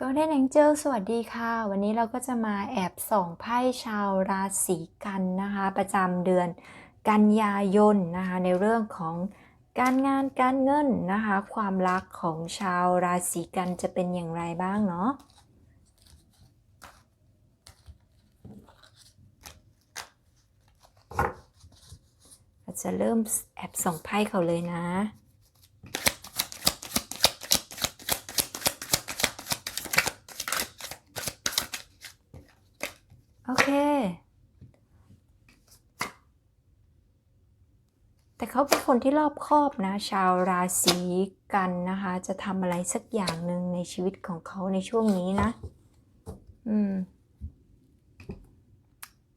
Golden Angel สวัสดีค่ะ วันนี้เราก็จะมาแอบส่องไพ่ชาวราศีกันนะคะ ประจำเดือนกันยายนนะคะ ในเรื่องของการงานการเงินนะคะ ความรักของชาวราศีกันจะเป็นอย่างไรบ้างเนาะเราจะเริ่มแอบส่องไพ่เขาเลยนะ โอเค แต่ เขาเป็นคนที่รอบคอบนะ ชาวราศีกันนะคะ จะทำอะไรสักอย่างหนึ่งในชีวิตของเขาในช่วงนี้นะ อืม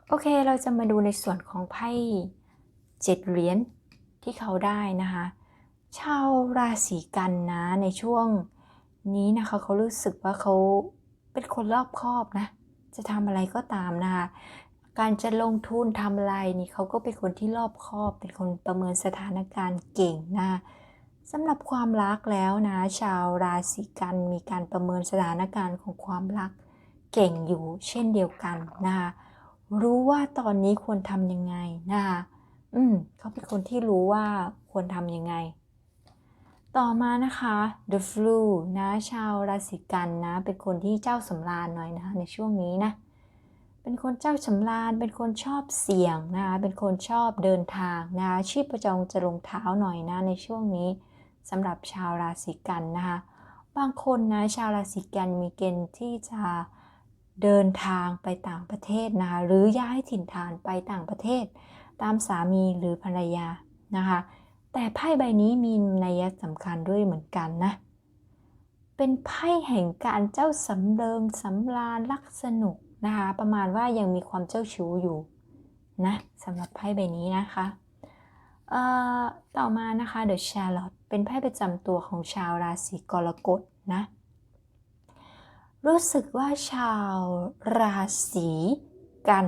โอเค เราจะมาดูในส่วนของไพ่เจ็ดเหรียญที่เขาได้นะคะ ชาวราศีกันนะในช่วงนี้นะคะ เขารู้สึกว่าเขาเป็นคนรอบคอบนะ จะทำอะไรก็ตามนะคะ การจะลงทุนทำอะไรนี่เขาก็เป็นคนที่รอบคอบ เป็นคนประเมินสถานการณ์เก่งนะสำหรับความรักแล้วนะ ชาวราศีกันมีการประเมินสถานการณ์ของความรักเก่งอยู่เช่นเดียวกันนะคะรู้ว่าตอนนี้ควรทำยังไงนะคะอืมเขาเป็นคนที่รู้ว่าควรทำยังไง ต่อมานะคะ The Flu นะ ชาวราศีกันนะ เป็นคนที่เจ้าสำราญหน่อยนะคะในช่วงนี้นะ เป็นคนเจ้าสำราญ เป็นคนชอบเสี่ยงนะคะเป็นคนชอบเดินทางนะคะชีพประจรจะลงเท้าหน่อยนะในช่วงนี้สำหรับชาวราศีกันนะคะบางคนนะชาวราศีกันมีเกณฑ์ที่จะเดินทางไปต่างประเทศนะคะหรือย้ายถิ่นฐานไปต่างประเทศ ตามสามีหรือภรรยานะคะแต่ไพ่ใบนี้มีนัยสำคัญด้วยเหมือนกันนะเป็นไพ่แห่งการเจ้าสำเริงสำราญรักสนุก นะคะ ประมาณว่ายังมีความเจ้าชู้อยู่นะสำหรับไพ่ใบนี้นะคะเอ่อต่อมานะคะ The Charlotte เป็นไพ่ประจำตัวของชาวราศีกรกฎนะรู้สึกว่าชาวราศีกัน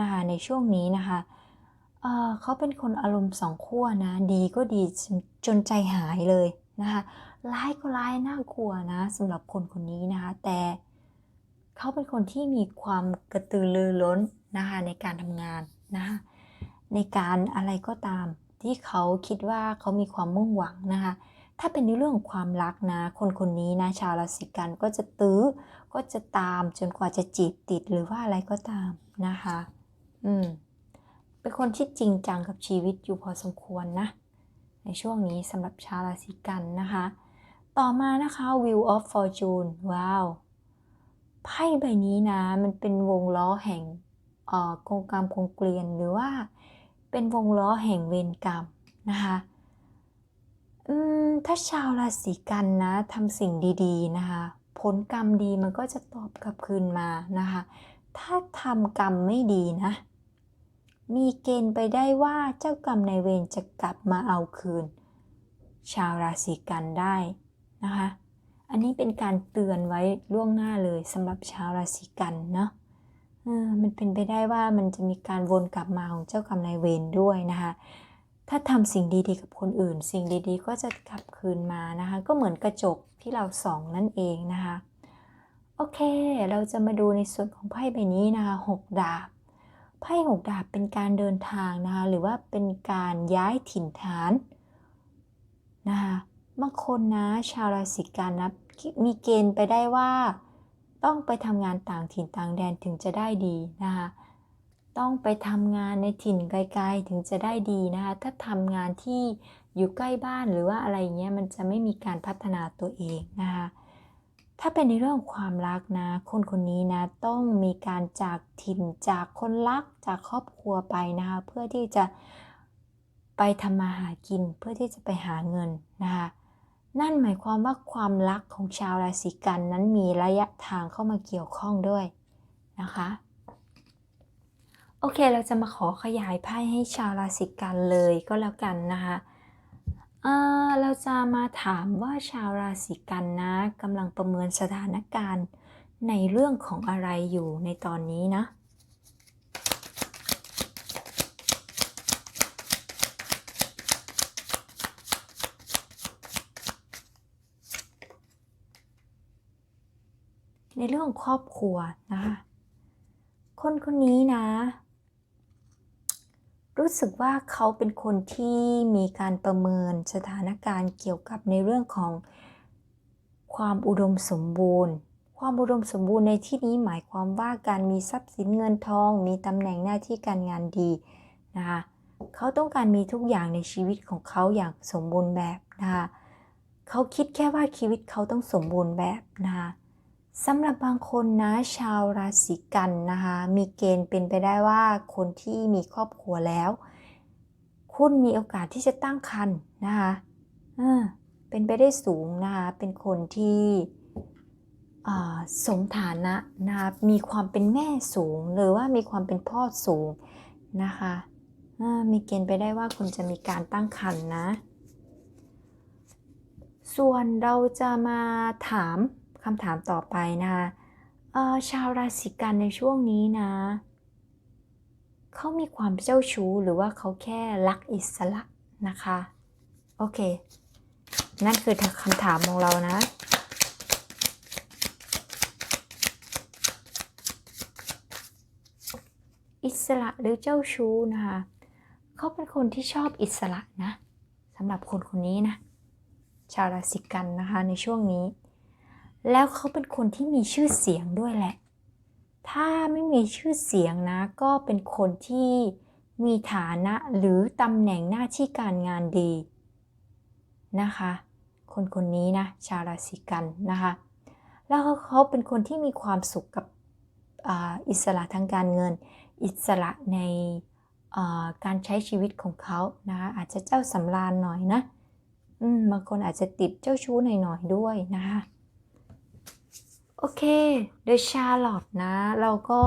นะคะในช่วงนี้นะคะเเขาเป็นคนอารมณ์สองขั้วนะดีก็ดีจนใจหายเลยนะคะร้ายก็ร้ายน่ากลัวนะสำหรับคนคนนี้นะคะแต่ เขาเป็นคนที่มีความกระตือรือร้นนะคะในการทำงานนะคะในการอะไรก็ตามที่เขาคิดว่าเขามีความมุ่งหวังนะคะ ถ้าเป็นในเรื่องของความรักนะ คนคนนี้นะชาวราศีกันก็จะตื้อ ก็จะตามจนกว่าจะจีบติดหรือว่าอะไรก็ตามนะคะ อืม เป็นคนที่จริงจังกับชีวิตอยู่พอสมควรนะ ในช่วงนี้สำหรับชาวราศีกันนะคะ ต่อมานะคะ Wheel of Fortune ว้าว ไพ่ใบนี้นะ มันเป็นวงล้อแห่งเอ่อกงกรรมกงเกลียนหรือว่าเป็นวงล้อแห่งเวรกรรมนะคะถ้าชาวราศีกันนะทำสิ่งดีๆนะคะ ผลกรรมดีมันก็จะตอบกลับคืนมานะคะ ถ้าทำกรรมไม่ดีนะ มีเกณฑ์ไปได้ว่าเจ้ากรรมในเวรจะกลับมาเอาคืน ชาวราศีกันได้นะคะ อันนี้เป็นการเตือนไว้ล่วงหน้าเลยสำหรับชาวราศีกันเนาะออมันเป็นไปได้ว่ามันจะมีการวนกลับมาของเจ้ากรรมนายเวรด้วยนะคะ ถ้าทำสิ่งดีๆ กับคนอื่น สิ่งดีๆ ก็จะกลับคืนมานะคะ ก็เหมือนกระจกที่เราส่องนั่นเองนะคะ โอเค เราจะมาดูในส่วนของไพ่ใบนี้นะคะหกดาบ ไพ่หกดาบเป็นการเดินทางนะคะ หรือว่าเป็นการย้ายถิ่นฐานนะคะ บางคนนะ ชาวราศีกันนะมีเกณฑ์ไปได้ว่า ต้องไปทำงานต่างถิ่นต่างแดนถึงจะได้ดีนะคะต้องไปทำงานในถิ่นไกลๆถึงจะได้ดีนะคะถ้าทำงานที่อยู่ใกล้บ้านหรือว่าอะไรเงี้ยมันจะไม่มีการพัฒนาตัวเองนะคะถ้าเป็นในเรื่องของความรักนะคนคนนี้นะต้องมีการจากถิ่นจากคนรักจากครอบครัวไปนะคะเพื่อที่จะไปทำมาหากินเพื่อที่จะไปหาเงินนะคะ นั่นหมายความว่าความรักของชาวราศีกันนั้นมีระยะทางเข้ามาเกี่ยวข้องด้วยนะคะ โอเคเราจะมาขอขยายไพ่ให้ชาวราศีกันเลยก็แล้วกันนะคะเเราจะมาถามว่าชาวราศีกันนะกำลังประเมินสถานการณ์ในเรื่องของอะไรอยู่ในตอนนี้นะ ในเรื่องของครอบครัวนะคะคนคนนี้นะ รู้สึกว่าเขาเป็นคนที่มีการประเมินสถานการณ์เกี่ยวกับในเรื่องของความอุดมสมบูรณ์ ความอุดมสมบูรณ์ในที่นี้หมายความว่าการมีทรัพย์สินเงินทอง มีตำแหน่งหน้าที่การงานดีนะคะเขาต้องการมีทุกอย่างในชีวิตของเขาอย่างสมบูรณ์แบบนะคะเขาคิดแค่ว่าชีวิตเขาต้องสมบูรณ์แบบนะคะ สำหรับบางคนนะชาวราศีกันนะคะ มีเกณฑ์เป็นไปได้ว่าคนที่มีครอบครัวแล้ว คุณมีโอกาสที่จะตั้งครรภ์นะคะเป็นไปได้สูงนะคะเป็นคนที่สมฐานะนะคะมีความเป็นแม่สูง หรือว่ามีความเป็นพ่อสูงนะคะมีเกณฑ์ไปได้ว่าคุณจะมีการตั้งครรภ์นะส่วนเราจะมาถาม คำถามต่อไปนะคะชาวราศีกันในช่วงนี้นะ เขามีความเจ้าชู้หรือว่าเขาแค่รักอิสระนะคะ โอเค นั่นคือคำถามของเรานะอิสระหรือเจ้าชู้นะคะเขาเป็นคนที่ชอบอิสระนะสำหรับคนคนนี้นะ ชาวราศีกันนะคะในช่วงนี้ แล้วเขาเป็นคนที่มีชื่อเสียงด้วยแหละ ถ้าไม่มีชื่อเสียงนะ ก็เป็นคนที่มีฐานะหรือตำแหน่งหน้าที่การงานดีนะคะ คนคนนี้นะ ชาวราศีกันนะคะ แล้วเขาเป็นคนที่มีความสุขกับอ,อิสระทางการเงิน อิสระในการใช้ชีวิตของเขานะคะอาจจะเจ้าสำราญหน่อยนะบางคนอาจจะติดเจ้าชู้หน่อยๆด้วยนะคะ โอเคโดยชาร์ลอตนะ เราก็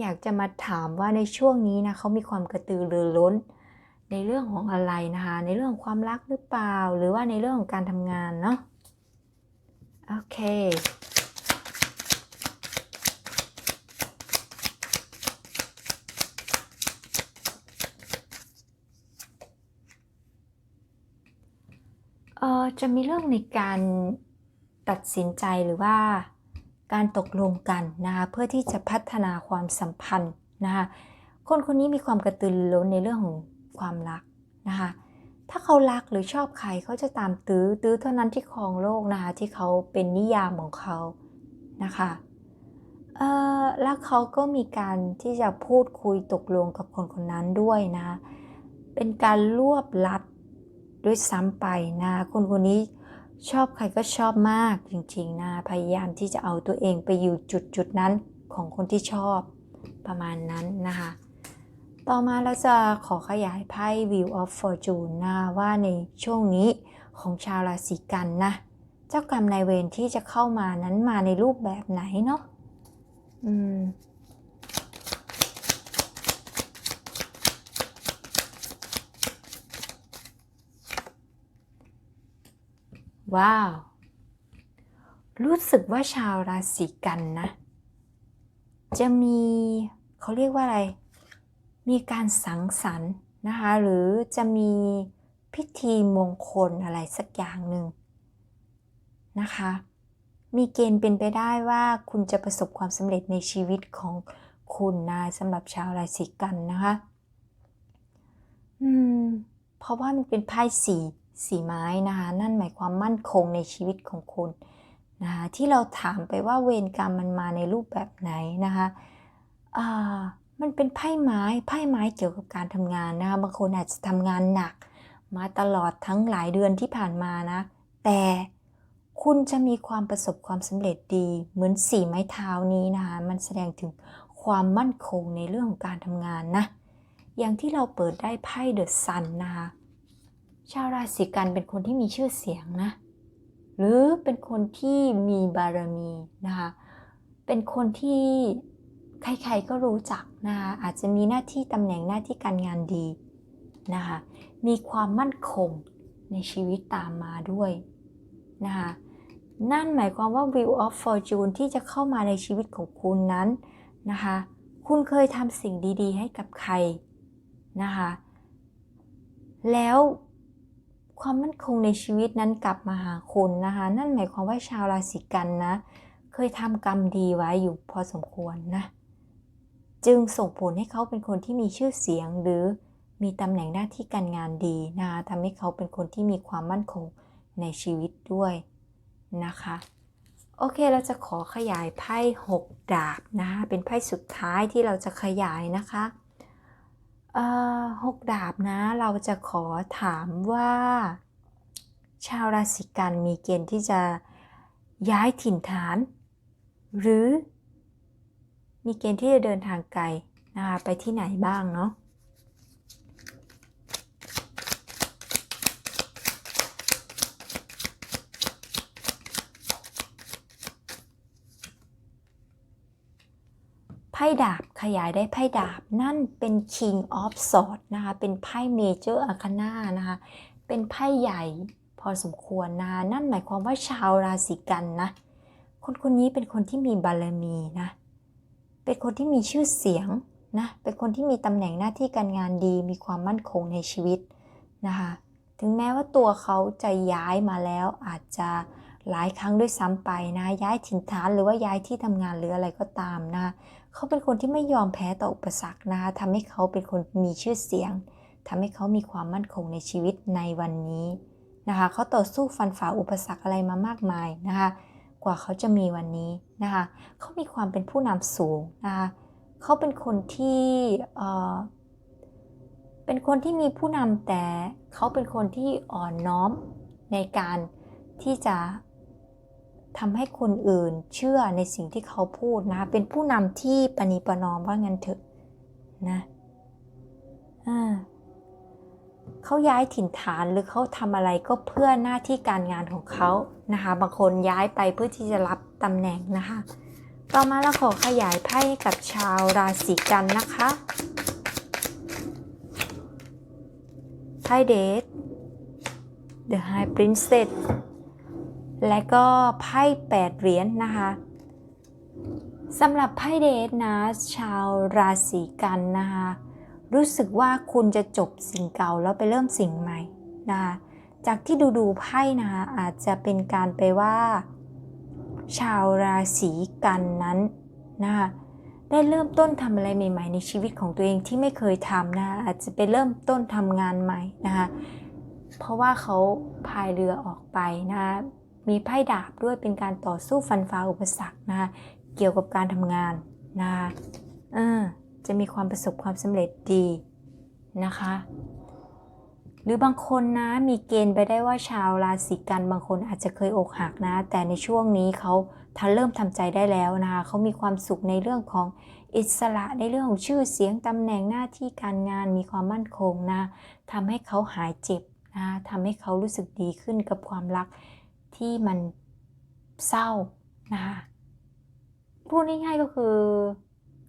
อยากจะมาถามว่าในช่วงนี้นะเขามีความกระตือรือร้น ในเรื่องของอะไรนะคะ ในเรื่องของความรักหรือเปล่า หรือว่าในเรื่องของการทำงานเนาะโอเคเออจะมีเรื่องในการตัดสินใจหรือว่า การตกลงกันนะคะเพื่อที่จะพัฒนาความสัมพันธ์นะคะคนคนนี้มีความกระตือรือร้นในเรื่องของความรักนะคะถ้าเขารักหรือชอบใครเขาจะตามตื้อตื้อเท่านั้นที่ครองโลกนะคะที่เขาเป็นนิยามของเขานะคะเออแล้วเขาก็มีการที่จะพูดคุยตกลงกับคนคนนั้นด้วยนะ เป็นการรวบลัดด้วยซ้ำไปนะ คนคนนี้ ชอบใครก็ชอบมากจริงๆนะพยายามที่จะเอาตัวเองไปอยู่จุดจุดๆนั้นของคนที่ชอบประมาณนั้นนะคะ ต่อมาเราจะขอขยายไพ่ View of Fortune นะว่าในช่วงนี้ของชาวราศีกันนะ เจ้ากรรมนายเวรที่จะเข้ามานั้นมาในรูปแบบไหนเนาะอืม ว้าว รู้สึกว่าชาวราศีกันนะ จะมีเขาเรียกว่าอะไร มีการสังสรรค์นะคะ หรือจะมีพิธีมงคลอะไรสักอย่างหนึ่งนะคะ มีเกณฑ์เป็นไปได้ว่าคุณจะประสบความสำเร็จในชีวิตของคุณนะสำหรับชาวราศีกันนะคะ อืม เพราะว่ามันเป็นไพ่สี สีไม้นะคะ นั่นหมายความมั่นคงในชีวิตของคุณนะคะที่เราถามไปว่าเวรกรรมมันมาในรูปแบบไหนนะคะอ่ามันเป็นไพ่ไม้ไพ่ไม้เกี่ยวกับการทำงานนะคะบางคนอาจจะทำงานหนัก มาตลอดทั้งหลายเดือนที่ผ่านมานะ แต่คุณจะมีความประสบความสำเร็จดี เหมือนสีไม้เท้านี้นะคะมันแสดงถึงความมั่นคงในเรื่องของการทำงานนะ อย่างที่เราเปิดได้ไพ่เดอะซันนะคะ ชาวราศีกันเป็นคนที่มีชื่อเสียงนะ หรือเป็นคนที่มีบารมีนะคะ เป็นคนที่ใครๆก็รู้จักนะคะอาจจะมีหน้าที่ตำแหน่งหน้าที่การงานดีนะคะมีความมั่นคงในชีวิตตามมาด้วยนะคะนั่นหมายความว่า Wheel of Fortune ที่จะเข้ามาในชีวิตของคุณนั้นนะคะคุณเคยทำสิ่งดีๆ ให้กับใครนะคะแล้ว ความมั่นคงในชีวิตนั้นกลับมาหาคุณนะคะ นั่นหมายความว่าชาวราศีกันนะ เคยทำกรรมดีไว้อยู่พอสมควรนะ จึงส่งผลให้เขาเป็นคนที่มีชื่อเสียงหรือมีตำแหน่งหน้าที่การงานดีนะคะทำให้เขาเป็นคนที่มีความมั่นคงในชีวิตด้วยนะคะ โอเคเราจะขอขยายไพ่6ดาบนะคะเป็นไพ่สุดท้ายที่เราจะขยายนะคะ หกดาบนะ เราจะขอถามว่า ชาวราศีกันมีเกณฑ์ที่จะย้ายถิ่นฐาน หรือมีเกณฑ์ที่จะเดินทางไกลนะคะไปที่ไหนบ้างเนาะ พ่ดาบขยายได้ไพ่ดาบนั่นเป็น King of Swords นะคะ เป็นไพ่ Major Arcana นะคะ เป็นไพ่ใหญ่พอสมควรนะนั่นหมายความว่าชาวราศีกันนะ คนคนนี้เป็นคนที่มีบารมีนะ เป็นคนที่มีชื่อเสียงนะ เป็นคนที่มีตำแหน่งหน้าที่การงานดี มีความมั่นคงในชีวิตนะคะ ถึงแม้ว่าตัวเขาจะย้ายมาแล้วอาจจะ หลายครั้งด้วยซ้ำไปนะ ย้ายถิ่นฐานหรือว่าย้ายที่ทำงานหรืออะไรก็ตามนะ เขาเป็นคนที่ไม่ยอมแพ้ต่ออุปสรรคนะคะทำให้เขาเป็นคนมีชื่อเสียงทำให้เขามีความมั่นคงในชีวิตในวันนี้นะคะ เขาต่อสู้ฟันฝ่าอุปสรรคอะไรมามากมายนะคะ กว่าเขาจะมีวันนี้นะคะ เขามีความเป็นผู้นำสูงนะคะเขาเป็นคนที่เออเป็นคนที่มีผู้นำแต่เขาเป็นคนที่อ่อนน้อมในการที่จะ ทำให้คนอื่นเชื่อในสิ่งที่เขาพูดนะ เป็นผู้นำที่ปณีประนอมว่างั้นเถอะนะเขาย้ายถิ่นฐานหรือเขาทำอะไรก็เพื่อหน้าที่การงานของเขานะคะ บางคนย้ายไปเพื่อที่จะรับตำแหน่งนะคะ ต่อมาเราขอขยายไพ่กับชาวราศีกันนะคะไพ่เดท The High Princess และก็ไพ่8เหรียญนนะคะสำหรับไพ่เดทนะ ชาวราศีกันนะคะ รู้สึกว่าคุณจะจบสิ่งเก่าแล้วไปเริ่มสิ่งใหม่นะคะจากที่ดูดูไพ่นะคะอาจจะเป็นการไปว่า ชาวราศีกันนั้นนะคะได้เริ่มต้นทำอะไรใหม่ ๆ ในชีวิตของตัวเองที่ไม่เคยทำนะคะอาจจะไปเริ่มต้นทำงานใหม่นะคะเพราะว่าเขาพายเรือออกไปนะคะ มีไพ่ดาบด้วยเป็นการต่อสู้ฟันฝ่าอุปสรรคนะคะเกี่ยวกับการทำงานนะคะเออจะมีความประสบความสำเร็จดีนะคะ หรือบางคนนะมีเกณฑ์ไปได้ว่าชาวราศีกันบางคนอาจจะเคยอกหักนะ แต่ในช่วงนี้เขาทันเริ่มทำใจได้แล้วนะคะเขามีความสุขในเรื่องของอิสระในเรื่องของชื่อเสียงตำแหน่งหน้าที่การงานมีความมั่นคงนะทำให้เขาหายเจ็บนะทำให้เขารู้สึกดีขึ้นกับความรัก ที่มันเศร้านะคะพูดง่ายๆก็คือ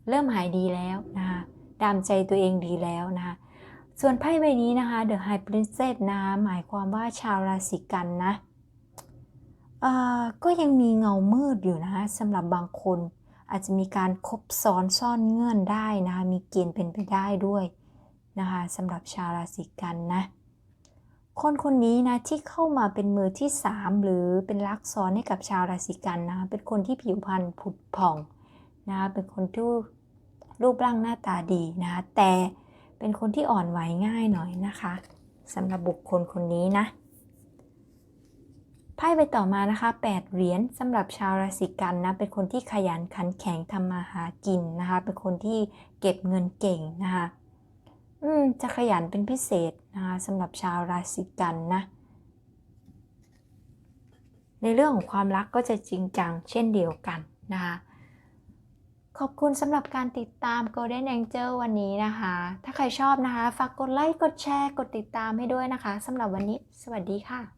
เริ่มหายดีแล้วนะคะดามใจตัวเองดีแล้วนะคะส่วนไพ่ใบนี้นะคะ The High Princess นะหมายความว่าชาวราศีกันนะก็ยังมีเงามืดอยู่นะคะสำหรับบางคนอาจจะมีการคบซ้อนซ่อนเงื่อนได้นะคะมีเกณฑ์เป็นไปได้ด้วยนะคะสำหรับชาวราศีกันนะ คนคนนี้นะที่เข้ามาเป็นมือที่ 3 หรือเป็นลักซ้อนให้กับชาวราศีกันนะเป็นคนที่ผิวพรรณผุดผ่องนะเป็นคนที่รูปร่างหน้าตาดีนะแต่เป็นคนที่อ่อนไหวง่ายหน่อยนะคะสำหรับบุคคลคนนี้นะไพ่ไปต่อมานะคะ8เหรียญสำหรับชาวราศีกันนะเป็นคนที่ขยันขันแข็งทำมาหากินนะคะเป็นคนที่เก็บเงินเก่งนะคะอืมจะขยันเป็นพิเศษ นะคะสำหรับชาวราศีกันนะในเรื่องของความรักก็จะจริงจังเช่นเดียวกันนะคะขอบคุณสำหรับการติดตาม Golden Angel วันนี้นะคะ ถ้าใครชอบนะคะ ฝากกดไลค์ กดแชร์ กดติดตามให้ด้วยนะคะสำหรับวันนี้ สวัสดีค่ะ